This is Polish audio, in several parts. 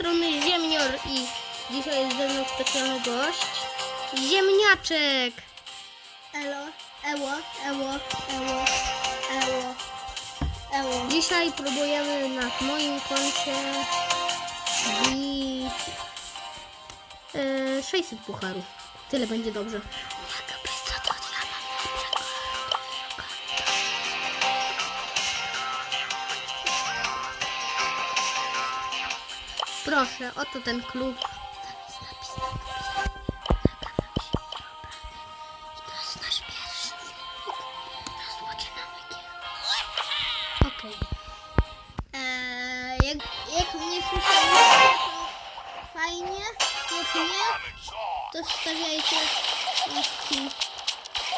strony Ziemnior i dzisiaj jest ze mną specjalny gość. Ziemniaczek! Elo, eło, eło, eło, eło, eło. Dzisiaj próbujemy na moim koncie bić e, 600 pucharów. Tyle będzie dobrze. Proszę, oto ten klub. To jest nasz pierwszy filmik. Rozpoczynamy. Okej. Jak, jak mnie słyszeliście, to fajnie. Jak nie, to stawiajcie łapki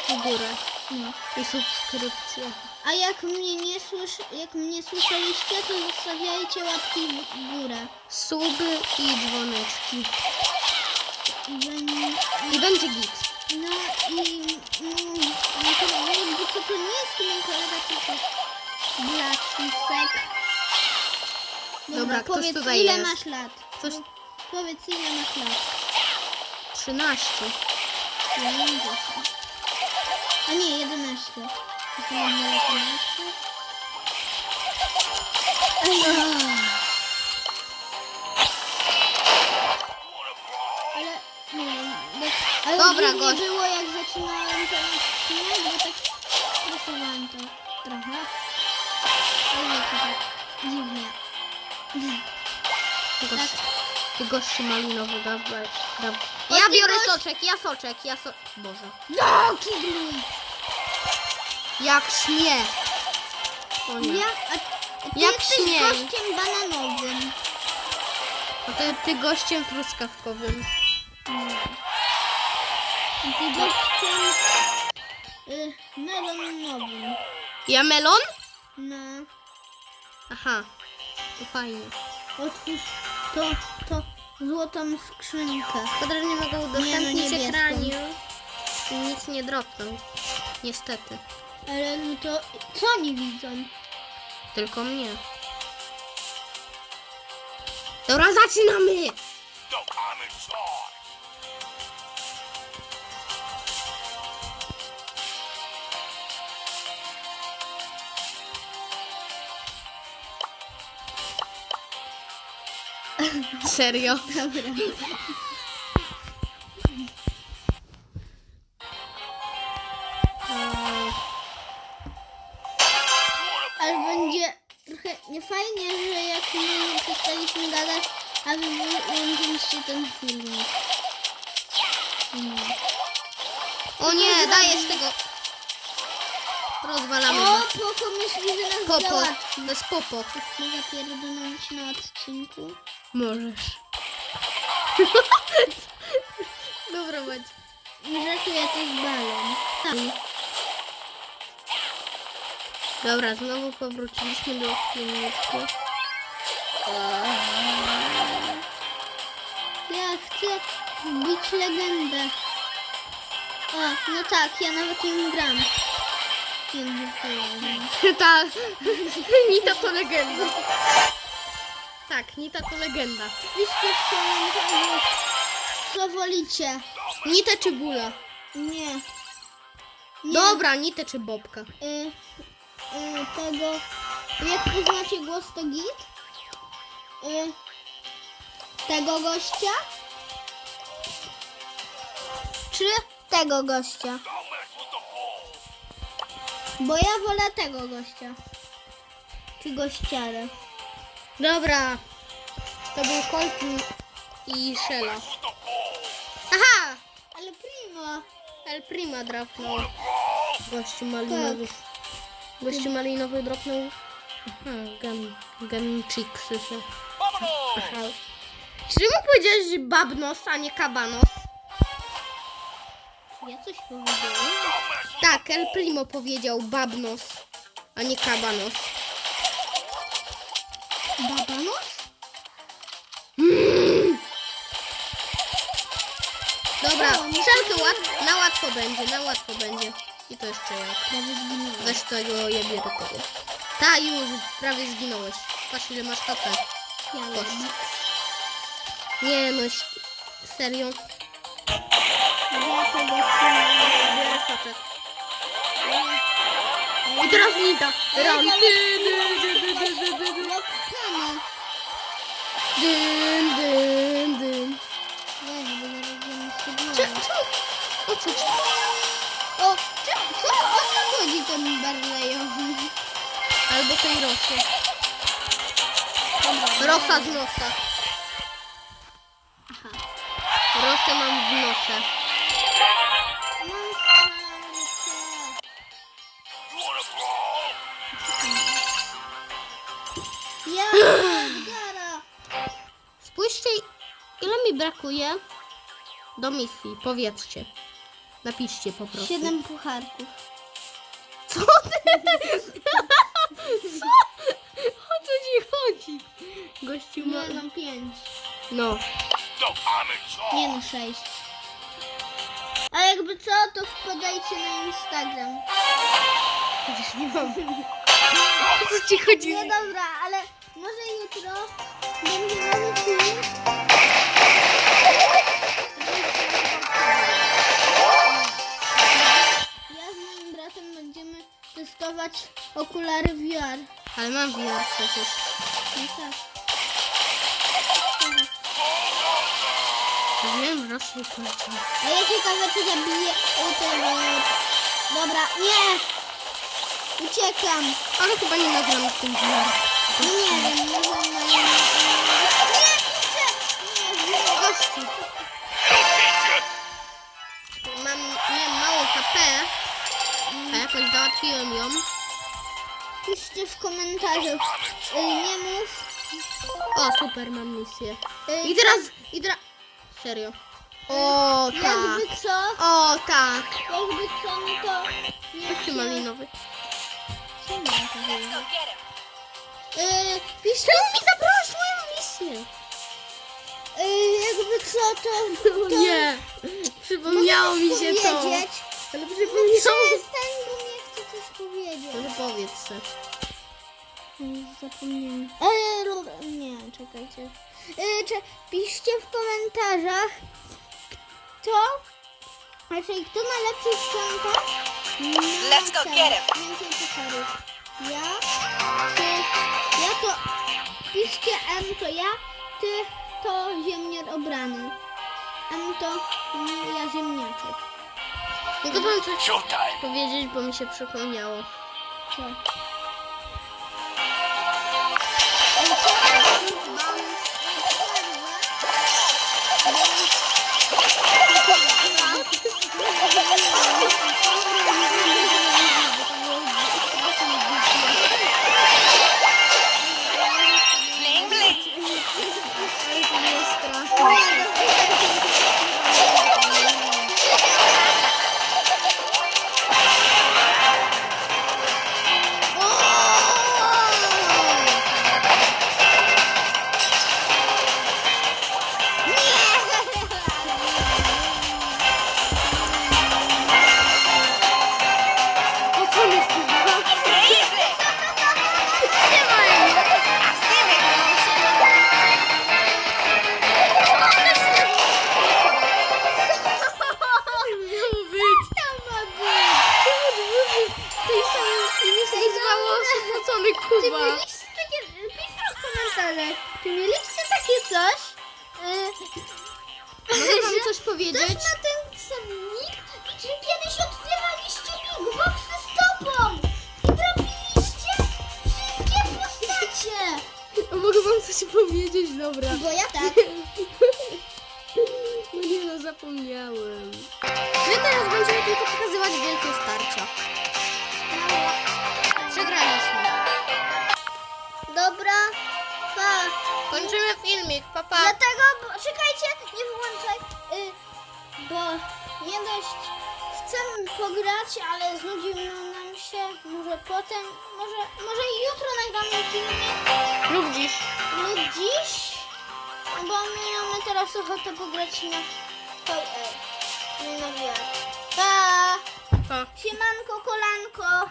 W górę. No. I subskrypcję. A jak mnie nie słyszy, jak mnie słyszeliście, to zostawiajcie łapki w górę. Suby i dzwoneczki. I będzie, I będzie git. no i mm, no to jakby co to nie jest mój kolega, tylko Blacisek. Dobra, ktoś powiedz tutaj ile jest. masz lat. Coś Powiedz ile masz lat. 13. Ja mam 10. A nie, 11. Jestem od 11. Ale nie wiem. bo- Ale Dobra, dziwnie gość. Gości malinowy, dawaj. dawaj. Ja ty biorę soczek, ja soczek, ja so... Boże. No, kidluj! Jak śmie. O nie. Ja, a, ty Jak jesteś śmiej. gościem bananowym. A to ty gościem truskawkowym. A ty gościem y, melonowym. Ja melon? No, Aha. To fajnie. otwórz to, to złotą skrzynkę. Szkoda, że nie mogę Nie, no, udostępnić ekranu. I nic nie dropnął. Niestety. Ale no to co oni widzą? Tylko mnie. Dobra, zaczynamy! Serio? Dobra. Ale będzie trochę niefajnie, że jak my przestaliśmy gadać, a wy wyłączyliście ten filmik. Nie. O nie, dajesz tego. Rozwalamy. O, go. Poko myśli, że nas Popo. załatwi. To jest popo. Mogę pierdolnąć na odcinku? Możesz. Dobra, bądź. Żartuję, to jest balon. Tak. Dobra, znowu powróciliśmy do filmiku. Ja chcę bić legendę. O, no tak, ja nawet ją gram. Wiem, że to ja. Tak, Nita to legenda. Piszcie w komentarzu, co wolicie. Nitę czy Bula? Nie. Nie. Dobra, Nitę czy Bobka? Y, y, tego, jak poznacie głos, to git. Y, tego gościa. Czy tego gościa? Bo ja wolę tego gościa. Czy gościarę. Dobra. To był Colt i Shella. Aha! Ale primo. El Prima dropnął. Gościu malinowy. Gościu malinowy dropnął. Aha, Genchiksy się. Vámonos. Aha. Czemu powiedziałeś Babnos, a nie Kabanos? Czy ja coś powiedziałem? Tak, El Primo powiedział Babnos, a nie Kabanos. Babanos? Dobra, Co? Nie wszelkie łat, na łatwo będzie, na łatwo będzie. I to jeszcze jak. Weź tego jebie do tego. Ta już, prawie zginąłeś. Patrz ile masz HP. Ja lubię. Nie no, serio. Ja to gościu Biorę soczek. I teraz Nita. Ram. Lokhana. Dyn, dyn, dyn. Studiowała. czemu? O co ci? O, czemu, co, o co chodzi ten Barleyowy? Albo tej Rosy. Rosa z nosa. Aha. Rosę mam w nosę. Brakuje do misji. Powiedzcie. Napiszcie po prostu. Siedem pucharków. Co ty? Co? O co ci chodzi? Gościu ma... Nie, mam pięć. No. No. Nie no, sześć. A jakby co, to wpadajcie na Instagram. Przecież nie mam. O co ci chodzi? Nie dobra, ale może jutro będzie nowy film. Testować okulary VR. Ale mam VR przecież. No tak. Wiem, Rosy i poleciał. A ja ciekawe, czy zabiję tego. Dobra, nie! Uciekam. Ale chyba nie nagram z tym VR. No nie wiem, może na... Nie! Nie, nie. You. Mam, miałem mało HP, a jakoś załatwiłem ją. Piszcie w komentarzu. Y, nie mów. O, super, mam misję. Y, I teraz, i teraz... Serio. O, tak. Jakby co, O, tak. jakby co, no to... Nie malinowy. Co mam powiedzieć? Y, piszcie, Czemu mi zabrałeś moją misję? y, jakby co, to... to Nie. Przypomniało mi się to. powiedzieć. Ale No przypomniało przestań, bo nie chcę coś powiedzieć. No powiedz. Już Zapomniałem. Eee, nie, czekajcie. Cze, piszcie w komentarzach, kto, znaczy kto ma lepszy sprzęt. Let's go get him. Więcej pucharów. Ja, ty, ja to, piszcie M to ja, ty to ziemniar obrany. M to ja ziemniaczek. Mogę wam coś Showtime. powiedzieć, bo mi się przypomniało. Co? Komentarzach, czy mieliście takie coś? Yy, Mogę wam coś Ktoś powiedzieć? ma ten cennik czy kiedyś otwieraliście Big Boxy z topą i trafiliście wszystkie postacie? Mogę wam coś powiedzieć? Dobra. Bo ja tak. No nie no, zapomniałem. My teraz będziemy tylko pokazywać wielkie starcia. Przegraliśmy. Dobra, pa. Kończymy filmik, papa. Dlatego, bo, czekajcie, nie wyłączaj, y, bo nie dość chcemy pograć, ale znudziło nam się, może potem, może, może jutro nagramy filmik Lub dziś. lub dziś, bo my mamy teraz ochotę pograć na VR, czyli na VR. Pa! Pa. Siemanko, kolanko!